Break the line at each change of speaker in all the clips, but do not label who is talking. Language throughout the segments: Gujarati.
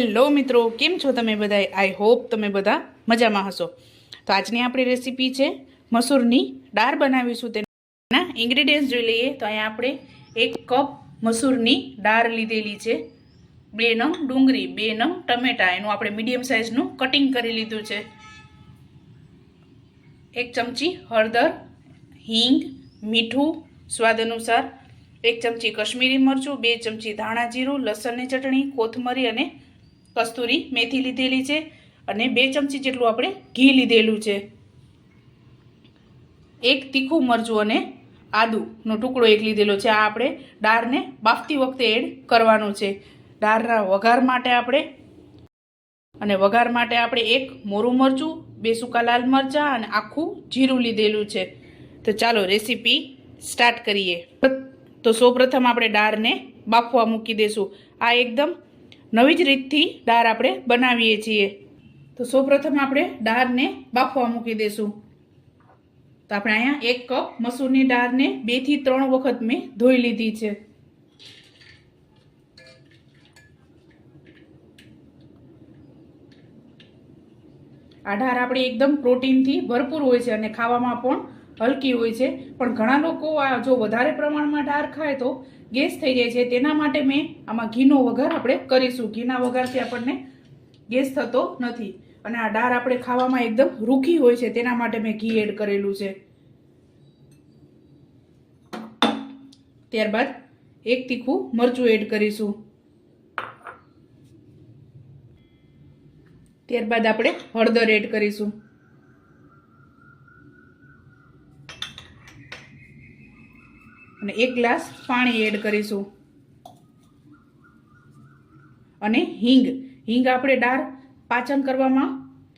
હેલો મિત્રો, કેમ છો તમે બધા આઈ હોપ તમે બધા મજામાં હશો. તો આજની આપણી રેસીપી છે મસૂરની દાળ બનાવીશું તેના ઇન્ગ્રીડિયન્ટ્સ જોઈ લઈએ. તો અહીંયા આપણે એક કપ મસૂરની દાળ લીધેલી છે. બે નંગ ડુંગળી, બે નંગ ટમેટા, એનું આપણે મીડિયમ સાઇઝનું કટિંગ કરી લીધું છે. એક ચમચી હળદર, હિંગ, મીઠું, સ્વાદ અનુસાર એક ચમચી કશ્મીરી મરચું, બે ચમચી ધાણા જીરું, લસણની ચટણી, કોથમરી અને કસ્તુરી મેથી લીધેલી છે અને બે ચમચી જેટલું આપણે ઘી લીધેલું છે. એક તીખું મરચું અને આદુનો ટુકડો એક લીધેલો છે. આ આપણે દાળને બાફતી વખતે એડ કરવાનું છે. દાળના વઘાર માટે આપણે અને વઘાર માટે આપણે એક મોરું મરચું, બે સૂકા લાલ મરચાં અને આખું જીરું લીધેલું છે. તો ચાલો રેસીપી સ્ટાર્ટ કરીએ. તો સૌપ્રથમ આપણે દાળને બાફવા મૂકી દઈશું આ એકદમ નવી જ રીતથી દાળ આપણે બનાવીએ છીએ. તો સૌપ્રથમ આપણે દાળને બાફવા મૂકી દઈશું તો આપણે અહીંયા એક કપ મસૂરની દાળને બેથી ત્રણ વખત મેં ધોઈ લીધી છે. આ દાળ આપણી એકદમ પ્રોટીનથી ભરપૂર હોય છે અને ખાવામાં પણ હલકી હોય છે. પણ ઘણા લોકો આ જો વધારે પ્રમાણમાં ડાર ખાય તો ગેસ થઈ જાય છે. તેના માટે મેં આમાં ઘીનો વઘાર આપણે કરીશું. ઘીના વઘારથી આપણને ગેસ થતો નથી. અને આ ડાર આપણે ખાવામાં એકદમ રૂખી હોય છે. તેના માટે મેં ઘી એડ કરેલું છે. ત્યારબાદ એક તીખું મરચું એડ કરીશું. ત્યારબાદ આપણે હળદર એડ કરીશું. અને એક ગ્લાસ પાણી એડ કરીશું. અને હિંગ. હિંગ આપણે દાળ પાચન કરવામાં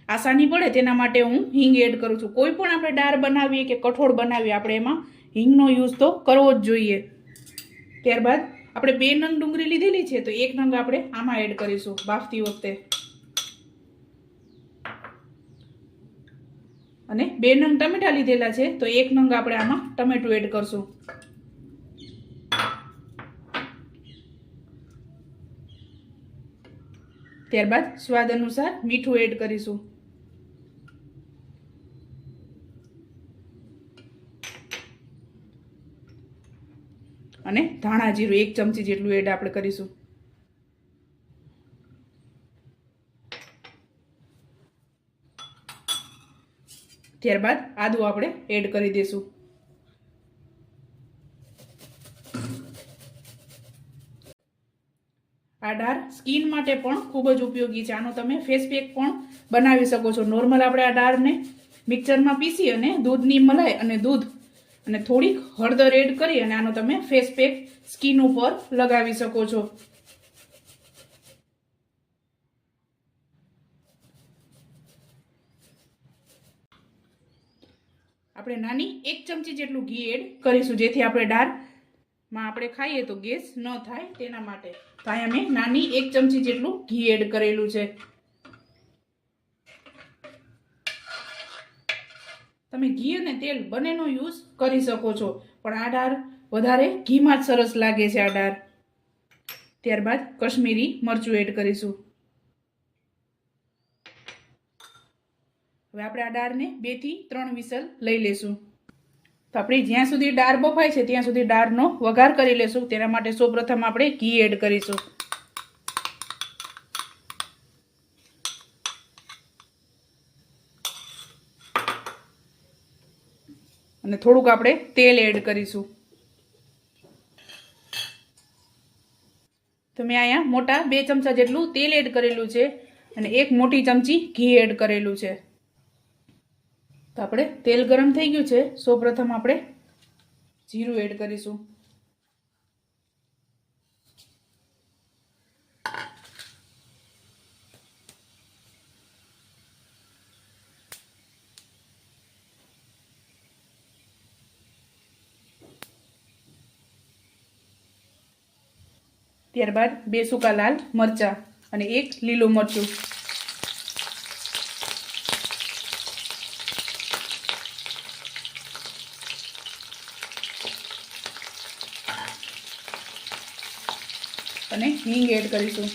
આસાની પડે, તેના માટે હું હિંગ એડ કરું છું. કોઈ પણ આપણે દાળ બનાવીએ કે કઠોળ બનાવીએ, આપણે એમાં હિંગનો યુઝ તો કરવો જ જોઈએ. ત્યારબાદ આપણે બે નંગ ડુંગળી લીધેલી છે, તો એક નંગ આપણે આમાં એડ કરીશું, બાફતી વખતે. અને બે નંગ ટમેટા લીધેલા છે, તો એક નંગ આપણે આમાં ટમેટું એડ કરશું. ત્યારબાદ સ્વાદ અનુસાર મીઠું એડ કરીશું. અને ધાણા જીરું એક ચમચી જેટલું એડ આપણે કરીશું. ત્યારબાદ આદું આપણે એડ કરી દઈશું. આ ડાર સ્કિન માટે પણ ખૂબ જ ઉપયોગી છે. આનો તમે ફેસ પેક પણ બનાવી શકો છો. નોર્મલ આપણે આ દાળને મિક્સરમાં પીસી અને દૂધની મલાઈ અને દૂધ અને થોડીક હળદર એડ કરી અને આનો તમે ફેસ પેક સ્કિન ઉપર લગાવી શકો છો. આપણે નાની એક ચમચી જેટલું ઘી એડ કરીશું, જેથી આપણે દાળમાં આપણે ખાઈએ તો ગેસ ન થાય તેના માટે. તો અહીંયા મેં નાની એક ચમચી જેટલું ઘી એડ કરેલું છે. તમે ઘી અને તેલ બંનેનો યુઝ કરી શકો છો. પણ આ ડાર વધારે ઘીમાં જ સરસ લાગે છે આ ડાર. ત્યારબાદ કશ્મીરી મરચું એડ કરીશું. હવે આપણે આ ડારને બેથી ત્રણ વિસલ લઈ લેશું. તો આપણે જ્યાં સુધી ડાર બફાય છે, ત્યાં સુધી ડાળનો વઘાર કરી લેશું. તેના માટે સૌપ્રથમ આપણે ઘી એડ કરીશું. અને થોડુંક આપણે તેલ એડ કરીશું. તો મેં અહીંયા મોટા બે ચમચા જેટલું તેલ એડ કરેલું છે અને એક મોટી ચમચી ઘી એડ કરેલું છે. તો આપણે તેલ ગરમ થઈ ગયું છે. સૌપ્રથમ આપણે જીરું એડ કરીશું. ત્યારબાદ બે સૂકા લાલ મરચાં અને એક લીલું મરચું. અને હિંગ એડ કરીશું.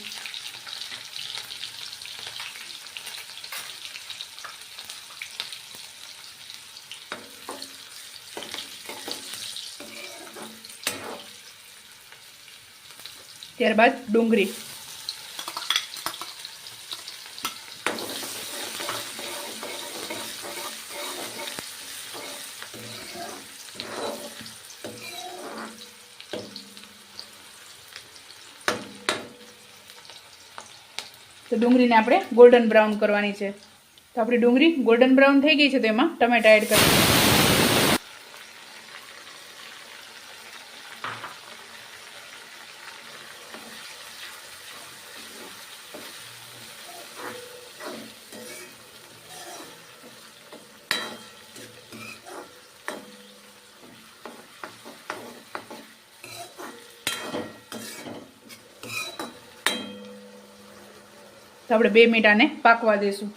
ત્યારબાદ ડુંગળી. તો ડુંગળીને આપણે ગોલ્ડન બ્રાઉન કરવાની છે. તો આપણી ડુંગળી ગોલ્ડન બ્રાઉન થઈ ગઈ છે તો એમાં ટમેટા એડ કરીશું તો આપણે બે મિનિટ આને પાકવા દઈશું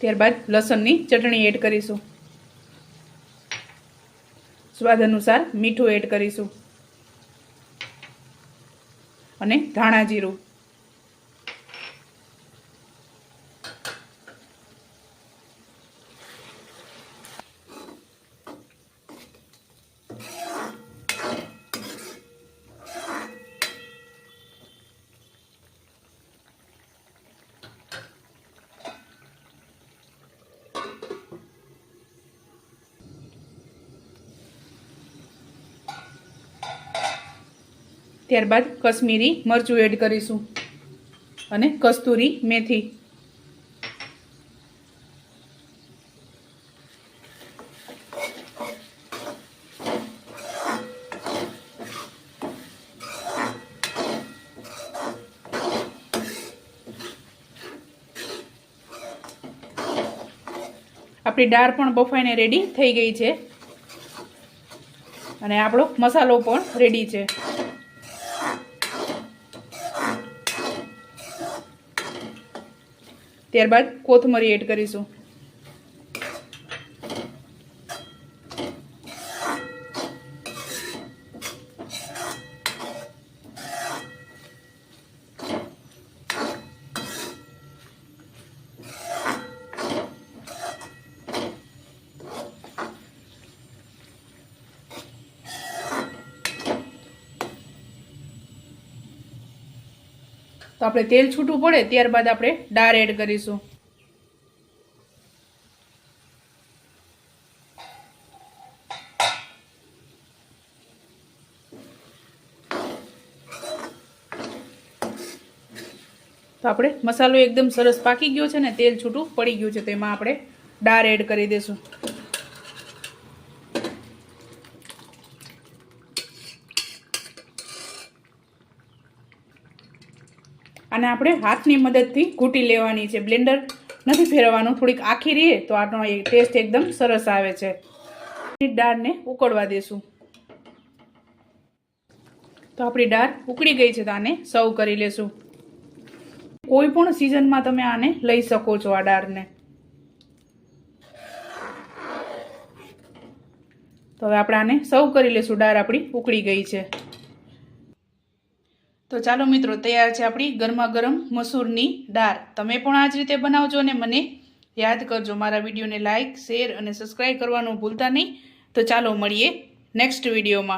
ત્યારબાદ લસણની ચટણી એડ કરીશું. સ્વાદ અનુસાર મીઠું એડ કરીશું. અને ધાણા જીરું. ત્યારબાદ કશ્મીરી મરચું એડ કરીશું. અને કસ્તુરી મેથી. આપણી દાળ પણ બફાઈને રેડી થઈ ગઈ છે. અને આપણો મસાલો પણ રેડી છે. ત્યારબાદ કોથમરી એડ કરીશું. તો આપણે તેલ છૂટું પડે, ત્યારબાદ આપણે દાળ એડ કરીશું. તો આપણે મસાલો એકદમ સરસ પાકી ગયો છે ને, તેલ છૂટું પડી ગયું છે તેમાં આપણે દાળ એડ કરી દઈશું. અને આપણે હાથની મદદથી ઘૂંટી લેવાની છે. બ્લેન્ડર નથી ફેરવવાનું, થોડીક આખી રહીએ તો આનો એ ટેસ્ટ એકદમ સરસ આવે છે. દાળને ઉકળવા દેશું. તો આપણી દાળ ઉકળી ગઈ છે તો આને સર્વ કરી લેશું. કોઈ પણ સિઝનમાં તમે આને લઈ શકો છો આ દાળને તો હવે આપણે આને સર્વ કરી લેશું. દાળ આપણી ઉકળી ગઈ છે. તો ચાલો મિત્રો, તૈયાર છે આપણી ગરમા ગરમ મસૂરની દાળ. તમે પણ આ જ રીતે બનાવજો અને મને યાદ કરજો. મારા વિડીયોને લાઇક શેર અને સબસ્ક્રાઈબ કરવાનું ભૂલતા નહીં. તો ચાલો મળીએ નેક્સ્ટ વિડીયોમાં.